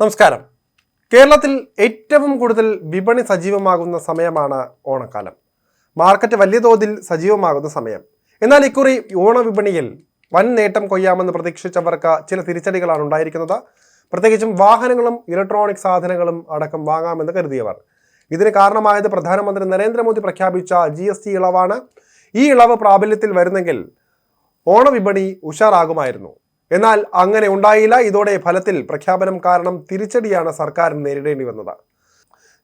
നമസ്കാരം. കേരളത്തിൽ ഏറ്റവും കൂടുതൽ വിപണി സജീവമാകുന്ന സമയമാണ് ഓണക്കാലം. മാർക്കറ്റ് വലിയ തോതിൽ സജീവമാകുന്ന സമയം. എന്നാൽ ഇക്കുറി ഓണവിപണിയിൽ വൻ നേട്ടം കൊയ്യാമെന്ന് പ്രതീക്ഷിച്ചവർക്ക് ചില തിരിച്ചടികളാണ് ഉണ്ടായിരിക്കുന്നത്. പ്രത്യേകിച്ചും വാഹനങ്ങളും ഇലക്ട്രോണിക് സാധനങ്ങളും അടക്കം വാങ്ങാമെന്ന് കരുതിയവർ. ഇതിന് കാരണമായത് പ്രധാനമന്ത്രി നരേന്ദ്രമോദി പ്രഖ്യാപിച്ച ജി എസ് ടി ഇളവാണ്. ഈ ഇളവ് പ്രാബല്യത്തിൽ വരുന്നെങ്കിൽ ഓണവിപണി ഉഷാറാകുമായിരുന്നു. എന്നാൽ അങ്ങനെ ഉണ്ടായില്ല. ഇതോടെ ഫലത്തിൽ പ്രഖ്യാപനം കാരണം തിരിച്ചടിയാണ് സർക്കാരിന് നേരിടേണ്ടി വന്നത്.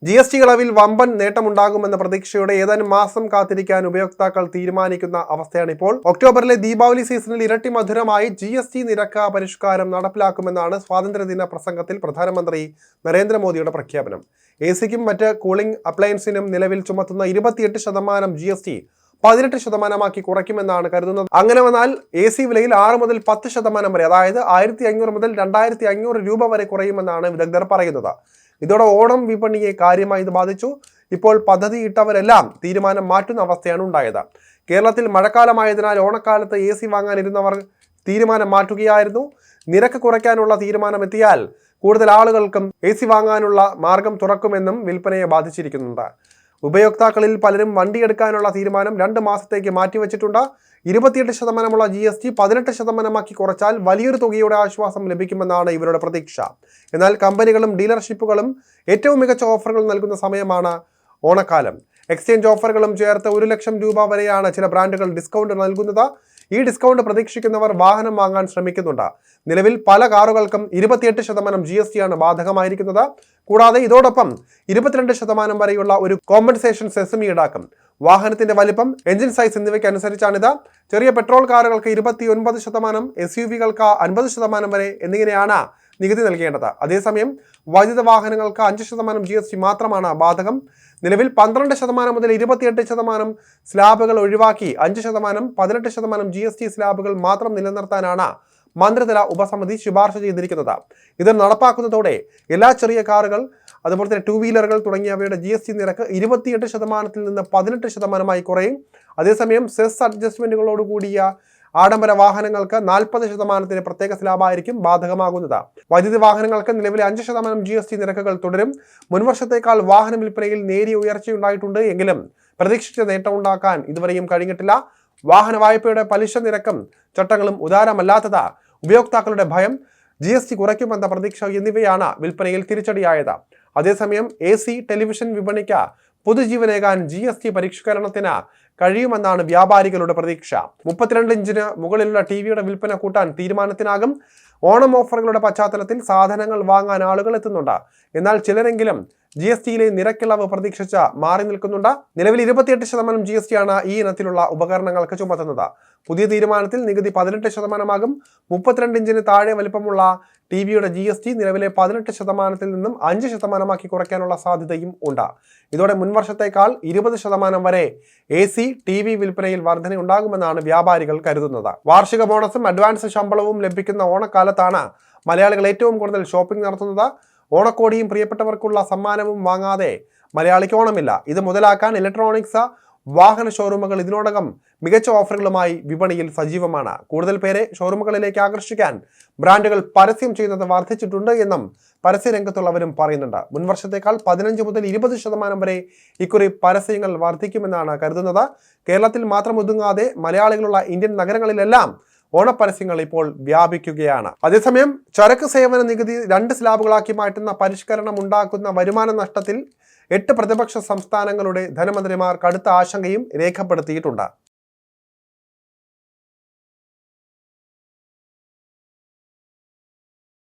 ജി എസ് ടി ഇളവിൽ വമ്പൻ നേട്ടമുണ്ടാകുമെന്ന പ്രതീക്ഷയോടെ ഏതാനും മാസം കാത്തിരിക്കാൻ ഉപയോക്താക്കൾ തീരുമാനിക്കുന്ന അവസ്ഥയാണ് ഇപ്പോൾ. ഒക്ടോബറിലെ ദീപാവലി സീസണിൽ ഇരട്ടി മധുരമായി ജി എസ് ടി നിരക്ക് പരിഷ്കാരം നടപ്പിലാക്കുമെന്നാണ് സ്വാതന്ത്ര്യദിന പ്രസംഗത്തിൽ പ്രധാനമന്ത്രി നരേന്ദ്രമോദിയുടെ പ്രഖ്യാപനം. എ സിക്കും മറ്റ് കൂളിംഗ് അപ്ലയൻസിനും നിലവിൽ ചുമത്തുന്ന ഇരുപത്തിയെട്ട് ശതമാനം ജി എസ് ടി പതിനെട്ട് ശതമാനമാക്കി കുറയ്ക്കുമെന്നാണ് കരുതുന്നത്. അങ്ങനെ വന്നാൽ എ സി വിലയിൽ ആറ് മുതൽ പത്ത് ശതമാനം വരെ അതായത് ആയിരത്തി അഞ്ഞൂറ് മുതൽ രണ്ടായിരത്തി അഞ്ഞൂറ് രൂപ വരെ കുറയുമെന്നാണ് വിദഗ്ധർ പറയുന്നത്. ഇതോടെ ഓണം വിപണിയെ കാര്യമായി ഇത് ബാധിച്ചു. ഇപ്പോൾ പദ്ധതി ഇട്ടവരെല്ലാം തീരുമാനം മാറ്റുന്ന അവസ്ഥയാണ് ഉണ്ടായത്. കേരളത്തിൽ മഴക്കാലമായതിനാൽ ഓണക്കാലത്ത് എ സി വാങ്ങാനിരുന്നവർ തീരുമാനം മാറ്റുകയായിരുന്നു. നിരക്ക് കുറയ്ക്കാനുള്ള തീരുമാനം എത്തിയാൽ കൂടുതൽ ആളുകൾക്കും എ സി വാങ്ങാനുള്ള മാർഗം തുറക്കുമെന്നും വിൽപ്പനയെ ബാധിച്ചിരിക്കുന്നുണ്ട്. ഉപയോക്താക്കളിൽ പലരും വണ്ടിയെടുക്കാനുള്ള തീരുമാനം രണ്ട് മാസത്തേക്ക് മാറ്റിവെച്ചിട്ടുണ്ട്. ഇരുപത്തിയെട്ട് ശതമാനമുള്ള ജി എസ് ടി പതിനെട്ട് ശതമാനമാക്കി കുറച്ചാൽ വലിയൊരു തുകയുടെ ആശ്വാസം ലഭിക്കുമെന്നാണ് ഇവരുടെ പ്രതീക്ഷ. എന്നാൽ കമ്പനികളും ഡീലർഷിപ്പുകളും ഏറ്റവും മികച്ച ഓഫറുകൾ നൽകുന്ന സമയമാണ് ഓണക്കാലം. എക്സ്ചേഞ്ച് ഓഫറുകളും ചേർത്ത് ഒരു ലക്ഷം രൂപ വരെയാണ് ചില ബ്രാൻഡുകൾ ഡിസ്കൗണ്ട് നൽകുന്നത്. ഈ ഡിസ്കൗണ്ട് പ്രതീക്ഷിക്കുന്നവർ വാഹനം വാങ്ങാൻ ശ്രമിക്കുന്നുണ്ട്. നിലവിൽ പല കാറുകൾക്കും ഇരുപത്തിയെട്ട് ശതമാനം ജി എസ് ടി ആണ് ബാധകമായിരിക്കുന്നത്. കൂടാതെ ഇതോടൊപ്പം ഇരുപത്തിരണ്ട് ശതമാനം വരെയുള്ള ഒരു കോമ്പൻസേഷൻ സെസ്മി ഈടാക്കും. വാഹനത്തിന്റെ വലിപ്പം എഞ്ചിൻ സൈസ് എന്നിവയ്ക്ക് അനുസരിച്ചാണിത് ചെറിയ പെട്രോൾ കാറുകൾക്ക് ഇരുപത്തി ഒൻപത് ശതമാനം എസ് യു വികൾക്ക് അൻപത് ശതമാനം വരെ എന്നിങ്ങനെയാണ് നികുതി നൽകേണ്ടത്. അതേസമയം വൈദ്യുത വാഹനങ്ങൾക്ക് അഞ്ച് ശതമാനം ജി എസ് ടി മാത്രമാണ് ബാധകം. നിലവിൽ പന്ത്രണ്ട് ശതമാനം മുതൽ ഇരുപത്തിയെട്ട് ശതമാനം സ്ലാബുകൾ ഒഴിവാക്കി അഞ്ച് ശതമാനം പതിനെട്ട് ശതമാനം ജി എസ് ടി സ്ലാബുകൾ മാത്രം നിലനിർത്താനാണ് മന്ത്രിതല ഉപസമിതി ശുപാർശ ചെയ്തിരിക്കുന്നത്. ഇത് നടപ്പാക്കുന്നതോടെ എല്ലാ ചെറിയ കാറുകൾ അതുപോലെ തന്നെ ടൂ വീലറുകൾ തുടങ്ങിയവയുടെ ജി എസ് ടി നിരക്ക് ഇരുപത്തിയെട്ട് ശതമാനത്തിൽ നിന്ന് പതിനെട്ട് ശതമാനമായി കുറയും. അതേസമയം സെസ് അഡ്ജസ്റ്റ്മെന്റുകളോട് കൂടിയ ആഡംബര വാഹനങ്ങൾക്ക് നാൽപ്പത് ശതമാനത്തിന് പ്രത്യേക സ്ലാബായിരിക്കും ബാധകമാകുന്നത്. വൈദ്യുതി വാഹനങ്ങൾക്ക് നിലവിലെ അഞ്ച് ശതമാനം ജി എസ് ടി നിരക്കുകൾ തുടരും. മുൻവർഷത്തേക്കാൾ വാഹന വിൽപ്പനയിൽ നേരിയ ഉയർച്ചയുണ്ടായിട്ടുണ്ട് എങ്കിലും പ്രതീക്ഷിച്ച നേട്ടമുണ്ടാക്കാൻ ഇതുവരെയും കഴിഞ്ഞിട്ടില്ല. വാഹന വായ്പയുടെ പലിശ നിരക്കും ചട്ടങ്ങളും ഉദാരമല്ലാത്തത് ഉപയോക്താക്കളുടെ ഭയം. ജി എസ് ടി കുറയ്ക്കുമെന്ന പ്രതീക്ഷ എന്നിവയാണ് വിൽപ്പനയിൽ തിരിച്ചടിയായത്. അതേസമയം എ സി ടെലിവിഷൻ വിപണിക്ക് പുതുജീവനേകാൻ ജി എസ് ടി പരിഷ്കരണത്തിന് കഴിയുമെന്നാണ് വ്യാപാരികളുടെ പ്രതീക്ഷ. മുപ്പത്തിരണ്ട് ഇഞ്ചിന് മുകളിലുള്ള ടി വിയുടെ വിൽപ്പന കൂട്ടാൻ തീരുമാനത്തിനാകും ഓണം ഓഫറുകളുടെ പശ്ചാത്തലത്തിൽ സാധനങ്ങൾ വാങ്ങാൻ ആളുകൾ എത്തുന്നുണ്ട്. എന്നാൽ ചിലരെങ്കിലും ജി എസ് ടിയിലെ നിരക്കിളവ് പ്രതീക്ഷിച്ച് മാറി നിൽക്കുന്നുണ്ട്. നിലവിൽ ഇരുപത്തിയെട്ട് ശതമാനം ജി എസ് ടി ആണ് ഈ ഇനത്തിലുള്ള ഉപകരണങ്ങൾക്ക് ചുമത്തുന്നത്. പുതിയ തീരുമാനത്തിൽ നികുതി പതിനെട്ട് ശതമാനമാകും. മുപ്പത്തിരണ്ട് ഇഞ്ചിന് താഴെ വലിപ്പമുള്ള ടി വിയുടെ ജി എസ് ടി നിലവിലെ പതിനെട്ട് ശതമാനത്തിൽ നിന്നും അഞ്ച് ശതമാനമാക്കി കുറയ്ക്കാനുള്ള സാധ്യതയും ഉണ്ട്. ഇതോടെ മുൻവർഷത്തേക്കാൾ ഇരുപത് ശതമാനം വരെ എ സി ടി വി വിൽപ്പനയിൽ വർധനയുണ്ടാകുമെന്നാണ് വ്യാപാരികൾ കരുതുന്നത്. വാർഷിക ബോണസും അഡ്വാൻസ് ശമ്പളവും ലഭിക്കുന്ന ഓണക്കാലത്താണ് മലയാളികൾ ഏറ്റവും കൂടുതൽ ഷോപ്പിംഗ് നടത്തുന്നത്. ഓണക്കോടിയും പ്രിയപ്പെട്ടവർക്കുള്ള സമ്മാനവും വാങ്ങാതെ മലയാളിക്ക് ഓണമില്ല. ഇത് മുതലാക്കാൻ ഇലക്ട്രോണിക്സ് വാഹന ഷോറൂമുകൾ ഇതിനോടകം മികച്ച ഓഫറുകളുമായി വിപണിയിൽ സജീവമാണ്. കൂടുതൽ പേരെ ഷോറൂമുകളിലേക്ക് ആകർഷിക്കാൻ ബ്രാൻഡുകൾ പരസ്യം ചെയ്യുന്നത് വർദ്ധിച്ചിട്ടുണ്ട് എന്നും പരസ്യരംഗത്തുള്ളവരും പറയുന്നുണ്ട്. മുൻവർഷത്തേക്കാൾ പതിനഞ്ച് മുതൽ ഇരുപത് ശതമാനം വരെ ഇക്കുറി പരസ്യങ്ങൾ വർദ്ധിക്കുമെന്നാണ് കരുതുന്നത്. കേരളത്തിൽ മാത്രം ഒതുങ്ങാതെ മലയാളികളുള്ള ഇന്ത്യൻ നഗരങ്ങളിലെല്ലാം ഓണപ്പരസ്യങ്ങൾ ഇപ്പോൾ വ്യാപിക്കുകയാണ്. അതേസമയം ചരക്ക് സേവന നികുതി രണ്ട് സ്ലാബുകളാക്കി മാറ്റുന്ന പരിഷ്കരണം ഉണ്ടാക്കുന്ന വരുമാന നഷ്ടത്തിൽ എട്ട് പ്രതിപക്ഷ സംസ്ഥാനങ്ങളുടെ ധനമന്ത്രിമാർ കടുത്ത ആശങ്കയും രേഖപ്പെടുത്തിയിട്ടുണ്ട്.